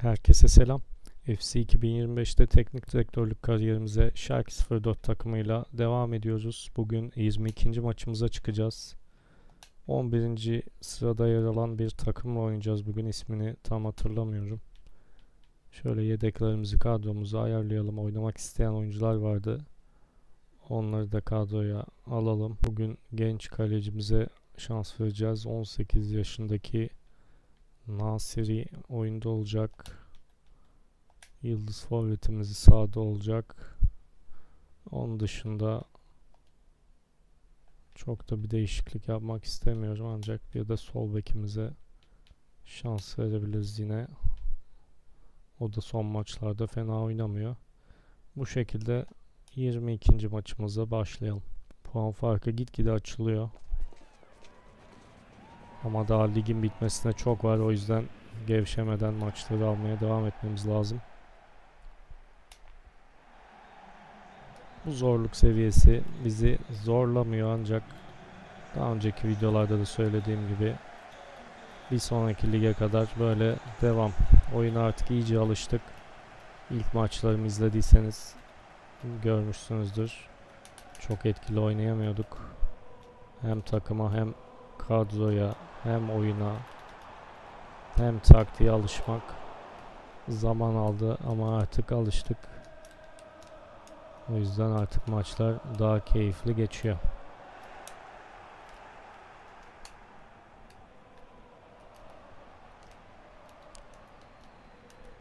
Herkese selam. FC 2025'te teknik direktörlük kariyerimize Şark 04 takımıyla devam ediyoruz. Bugün 22. maçımıza çıkacağız. 11. sırada yer alan bir takımla oynayacağız bugün. ismini tam hatırlamıyorum. Şöyle yedeklerimizi kadromuzu ayarlayalım. Oynamak isteyen oyuncular vardı. Onları da kadroya alalım. Bugün genç kalecimize şans vereceğiz. 18 yaşındaki Nasiri oyunda olacak. Yıldız forvetimiz sağda olacak. Onun dışında çok da bir değişiklik yapmak istemiyorum ancak bir de sol bekimize şans verebiliriz yine. O da son maçlarda fena oynamıyor. Bu şekilde 22. maçımıza başlayalım. Puan farkı gitgide açılıyor. Ama daha ligin bitmesine çok var. O yüzden gevşemeden maçları almaya devam etmemiz lazım. Bu zorluk seviyesi bizi zorlamıyor ancak daha önceki videolarda da söylediğim gibi bir sonraki lige kadar böyle devam. Oyuna artık iyice alıştık. İlk maçlarımı izlediyseniz görmüşsünüzdür. Çok etkili oynayamıyorduk. Hem takıma hem kadroya hem oyuna hem taktiğe alışmak zaman aldı ama artık alıştık. O yüzden artık maçlar daha keyifli geçiyor.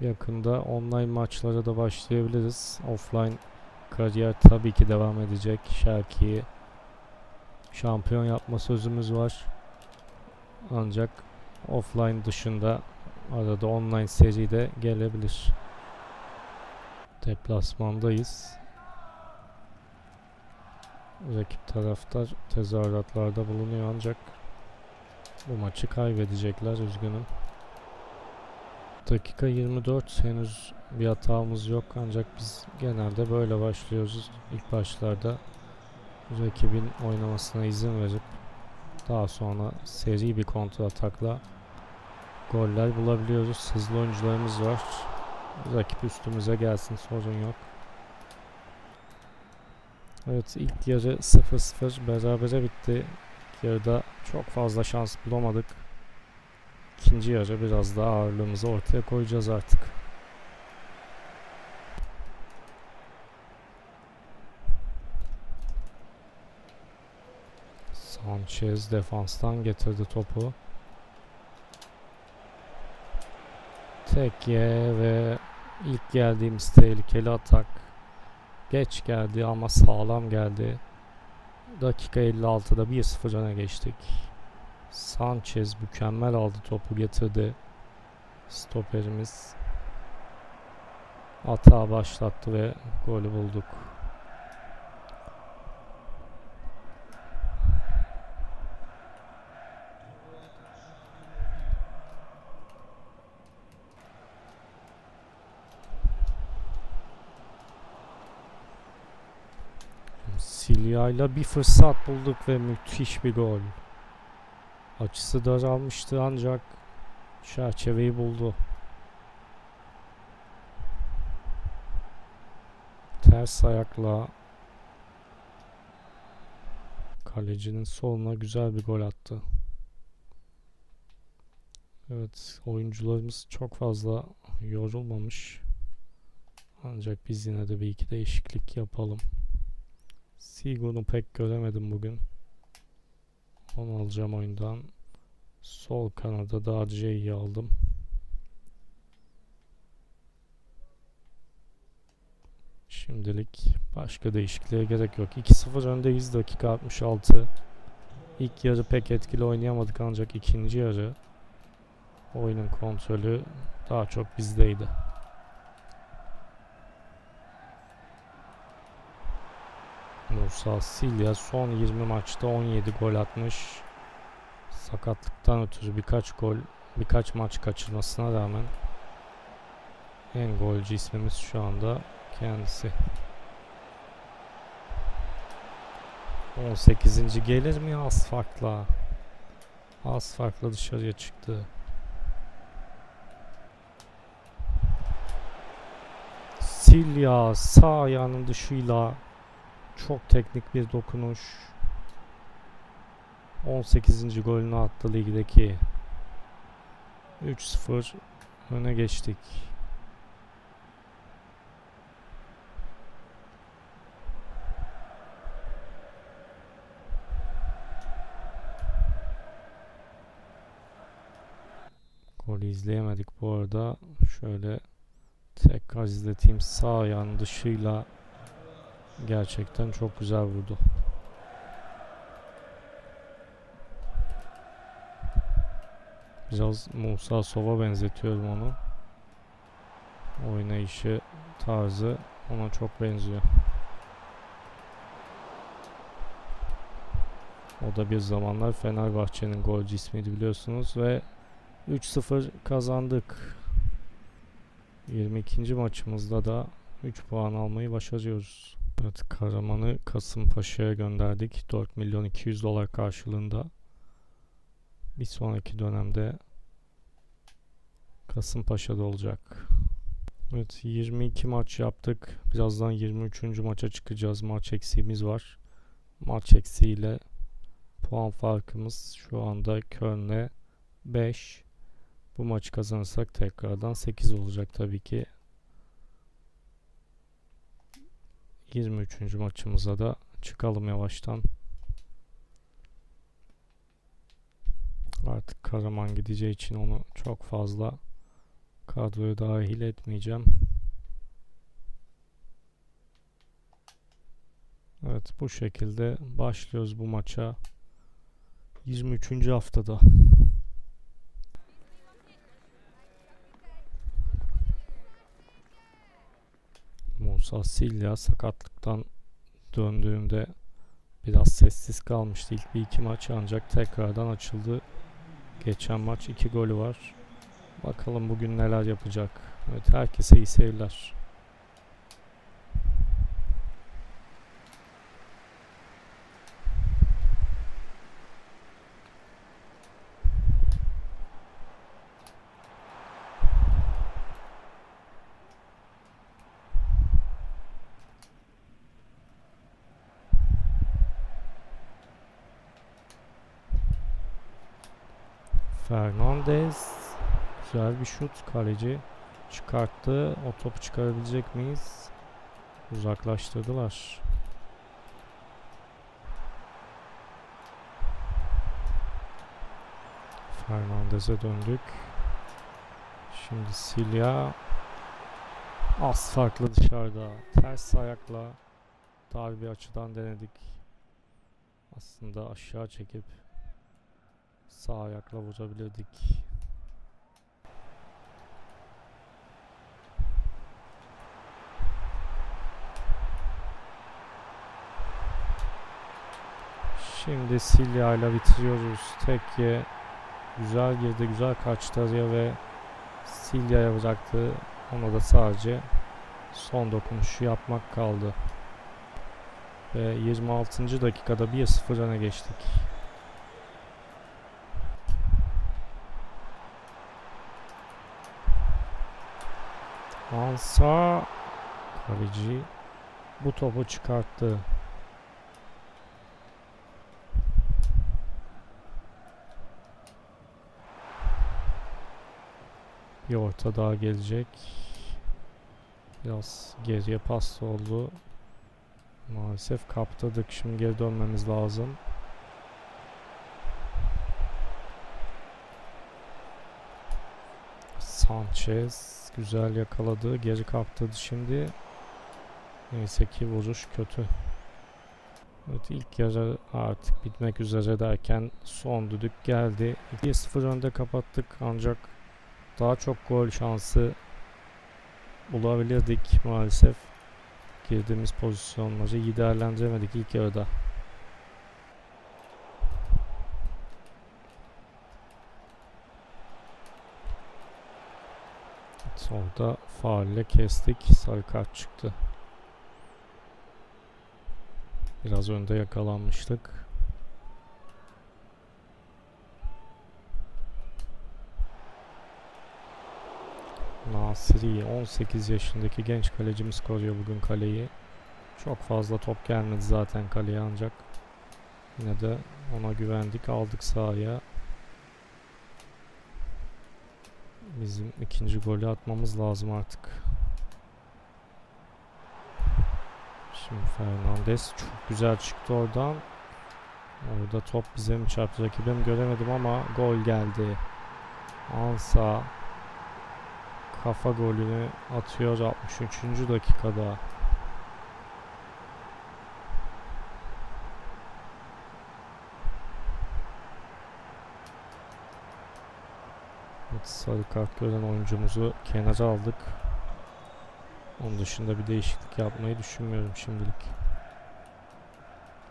Yakında online maçlara da başlayabiliriz. Offline kariyer tabii ki devam edecek. Şarki'yi şampiyon yapma sözümüz var. Ancak offline dışında arada online seri de gelebilir. Deplasmandayız. Rakip taraftar tezahüratlarda bulunuyor ancak bu maçı kaybedecekler üzgünüm. Dakika 24 henüz bir hatamız yok ancak biz genelde böyle başlıyoruz. İlk başlarda rakibin oynamasına izin verip daha sonra seri bir kontra atakla goller bulabiliyoruz. Hızlı oyuncularımız var. Rakip üstümüze gelsin sorun yok. Evet ilk yarı 0-0 berabere bitti. Yarıda çok fazla şans bulamadık. İkinci yarı biraz daha ağırlığımızı ortaya koyacağız artık. Sanchez defanstan getirdi topu. Tekye ve ilk geldiğimiz tehlikeli atak. Geç geldi ama sağlam geldi. Dakika 56'da 1-0 öne geçtik. Sanchez mükemmel aldı topu getirdi. Stoperimiz hata başlattı ve golü bulduk. Silya'yla bir fırsat bulduk ve müthiş bir gol. Açısı daralmıştı ancak çerçeveyi buldu. Ters ayakla kalecinin soluna güzel bir gol attı. Evet, oyuncularımız çok fazla yorulmamış. Ancak biz yine de bir iki değişiklik yapalım. Sigon'u pek göremedim bugün. Onu alacağım oyundan. Sol kanada da Adje'yi aldım. Şimdilik başka değişikliğe gerek yok. 2-0 öndeyiz dakika 66. İlk yarı pek etkili oynayamadık ancak ikinci yarı oyunun kontrolü daha çok bizdeydi. Musa Silya son 20 maçta 17 gol atmış. Sakatlıktan ötürü birkaç gol, birkaç maç kaçırmasına rağmen en golcü ismimiz şu anda kendisi. 18. gelir mi az farkla? Az farkla dışarıya çıktı. Silya sağ ayağının dışıyla çok teknik bir dokunuş. 18. golünü attı ligdeki. 3-0 öne geçtik. Golü izleyemedik bu arada. Şöyle tekrar izleteyim. Sağ ayağının dışıyla gerçekten çok güzel vurdu. Biraz Musa Sova benzetiyorum onu. Oynayışı, tarzı ona çok benziyor. O da bir zamanlar Fenerbahçe'nin golcü ismiydi biliyorsunuz ve 3-0 kazandık. 22. maçımızda da 3 puan almayı başarıyoruz. Evet Karaman'ı Kasımpaşa'ya gönderdik. 4 milyon 200 dolar karşılığında. Bir sonraki dönemde Kasımpaşa'da olacak. Evet 22 maç yaptık. Birazdan 23. maça çıkacağız. Maç eksiğimiz var. Maç eksiğiyle puan farkımız şu anda Köln'e 5. Bu maçı kazanırsak tekrardan 8 olacak tabii ki. 23. maçımıza da çıkalım yavaştan. Artık Karaman gideceği için onu çok fazla kadroya dahil etmeyeceğim. Evet bu şekilde başlıyoruz bu maça. 23. haftada. Musa Silya sakatlıktan döndüğümde biraz sessiz kalmıştı ilk bir iki maç ancak tekrardan açıldı. Geçen maç iki golü var. Bakalım bugün neler yapacak. Evet herkese iyi seyirler. Fernandez güzel bir şut kaleci çıkarttı. O topu çıkarabilecek miyiz? Uzaklaştırdılar. Fernandez'e döndük. Şimdi Silya az farklı dışarıda. Ters ayakla dar bir açıdan denedik. Aslında aşağı çekip sağ ayakla vurabilirdik. Şimdi Silya ile bitiriyoruz. Tekke güzel girdi, güzel kaçtı araya ve Silya yapacaktı. Ona da sadece son dokunuşu yapmak kaldı. Ve 26. dakikada 1-0 öne geçtik. Ansa kaleci bu topu çıkarttı. Bir orta daha gelecek. Biraz geriye pas oldu. Maalesef kaptırdık. Şimdi geri dönmemiz lazım. Sanchez güzel yakaladı. Geri kaptırdı şimdi. Neyse ki vuruş kötü. Evet ilk yarı artık bitmek üzere derken son düdük geldi. 2-0 önde kapattık ancak daha çok gol şansı bulabilirdik maalesef. Girdiğimiz pozisyonları iyi değerlendiremedik ilk yarıda. Orada faulle kestik. Sarı kart çıktı. Biraz önde yakalanmıştık. Nasiri 18 yaşındaki genç kalecimiz koruyor bugün kaleyi. Çok fazla top gelmedi zaten kaleye ancak yine de ona güvendik aldık sahaya. Bizim ikinci golü atmamız lazım artık. Şimdi Fernandes çok güzel çıktı oradan. Orada top bize mi çarptı rakibe mi göremedim ama gol geldi. Ansa kafa golünü atıyor 63. dakikada. Evet, sarı kart gören oyuncumuzu kenara aldık. Onun dışında bir değişiklik yapmayı düşünmüyorum şimdilik.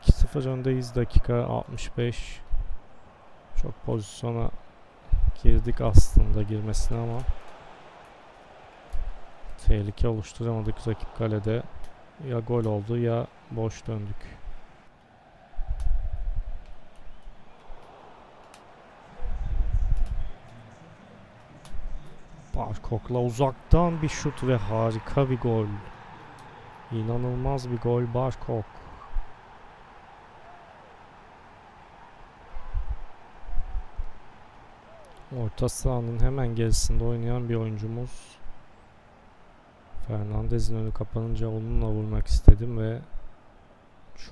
2-0 öndeyiz dakika 65. Çok pozisyona girdik aslında girmesine ama tehlike oluşturamadık rakip kalede. Ya gol oldu ya boş döndük. Barkok'la uzaktan bir şut ve harika bir gol. İnanılmaz bir gol Barkok. Orta sahanın hemen gerisinde oynayan bir oyuncumuz. Fernandez'in önü kapanınca onunla vurmak istedim ve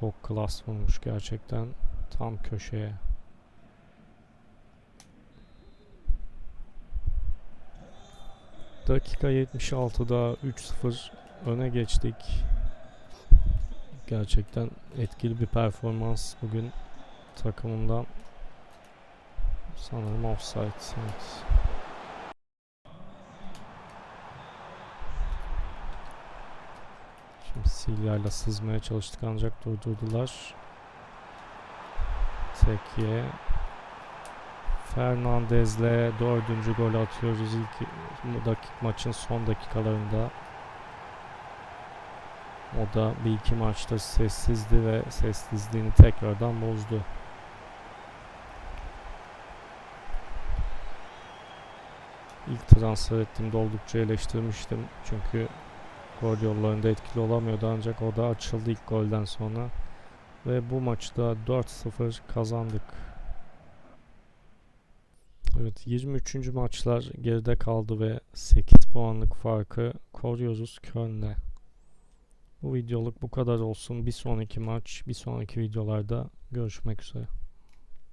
çok klas vurmuş gerçekten tam köşeye. Dakika 76'da 3-0 öne geçtik. Gerçekten etkili bir performans bugün takımından. Sanırım offside. Evet. Şimdi Silya ile sızmaya çalıştık ancak durdurdular. Tekiye Fernandez'le dördüncü gol atıyoruz ilk dakik maçın son dakikalarında. O da bir iki maçta sessizdi ve sessizliğini tekrardan bozdu. İlk transfer ettiğimde oldukça eleştirmiştim. Çünkü gol yollarında etkili olamıyordu ancak o da açıldı ilk golden sonra. Ve bu maçta 4-0 kazandık. Evet 23. maçlar geride kaldı ve 8 puanlık farkı koruyoruz Köln'le. Bu videoluk bu kadar olsun. Bir sonraki maç, bir sonraki videolarda görüşmek üzere.